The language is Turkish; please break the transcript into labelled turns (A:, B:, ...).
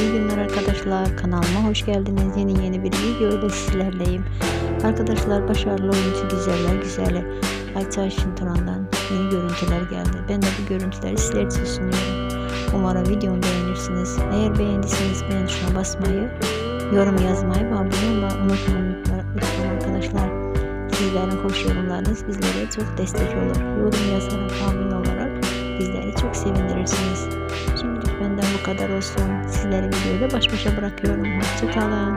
A: İyi günler arkadaşlar. Kanalıma hoş geldiniz. Yeni yeni bir video ile sizlerleyim. Arkadaşlar başarılı oyuncu güzeller güzeli Ayça Ayşin yeni görüntüler geldi. Ben de bu görüntüleri sizler için sunuyorum. Umarım videomu beğenirsiniz. Eğer beğendiyseniz beğen tuşuna basmayı, yorum yazmayı ve abone olmayı unutmayın lütfen arkadaşlar. Sizlerin hoş yorumlarınız bizlere çok destek olur. Yorum yazarak, abone olarak bizleri çok sevindirirsiniz. Kadar olsun. Sizleri videoyla baş başa bırakıyorum. Hoşçakalın.